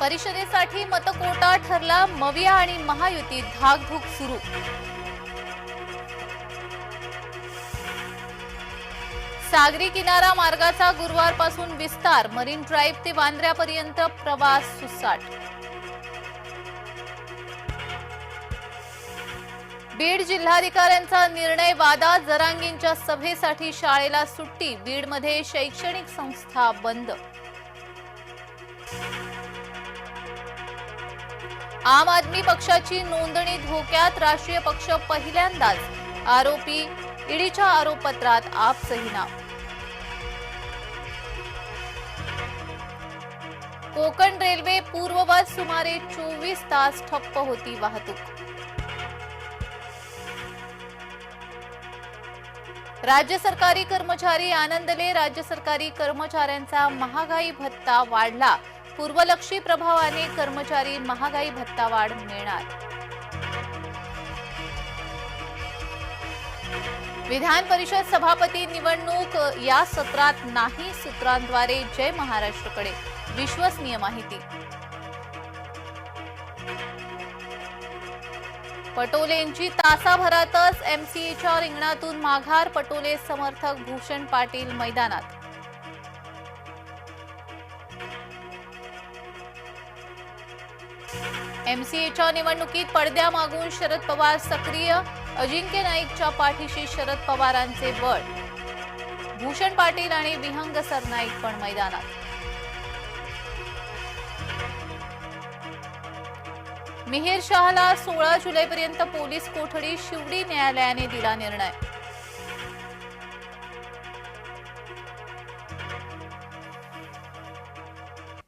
परिषदेसाठी मतकोटा ठरला. मविया आणि महायुती धाकधूक सुरू. सागरी किनारा मार्गाचा गुरुवारपासून विस्तार. मरीन ड्राईव्ह ते वांद्र्यापर्यंत प्रवास सुसाट. बीड जिल्हाधिकाऱ्यांचा निर्णय वादा. जरांगींच्या सभेसाठी शाळेला सुट्टी. बीडमध्ये शैक्षणिक संस्था बंद. आम आदमी पक्षाची नोंदणी धोक्यात राष्ट्रीय पक्ष पहिल्यांदाच आरोपी ईडीच्या आरोपपत्रात आप नाव कोकण रेल्वे पूर्ववत सुमारे चोवीस तास ठप्प होती वाहतूक. राज्य सरकारी कर्मचारी आनंदले राज्य सरकारी कर्मचाऱ्यांचा महागाई भत्ता वाढला. पूर्वलक्षी प्रभावाने कर्मचारी महागाई भत्ता वाढ मिळणार. विधान परिषद सभापती निवडणूक या सत्रात नाही सूत्रांद्वारे जय महाराष्ट्रकडे विश्वसनीय माहिती. पटोलेंची तासाभरातच एमसीएच्या रिंगणातून माघार पटोले समर्थक भूषण पाटील मैदानात. एमसीएच्या निवडणुकीत पडद्यामागून शरद पवार सक्रिय अजिंक्य नाईकच्या पाठीशी शरद पवारांचे बळ. भूषण पाटील आणि विहंग सरनाईक पण मैदानात. मिहीर शहाला सोळा जुलैपर्यंत पोलीस कोठडी शिवडी न्यायालयाने दिला निर्णय.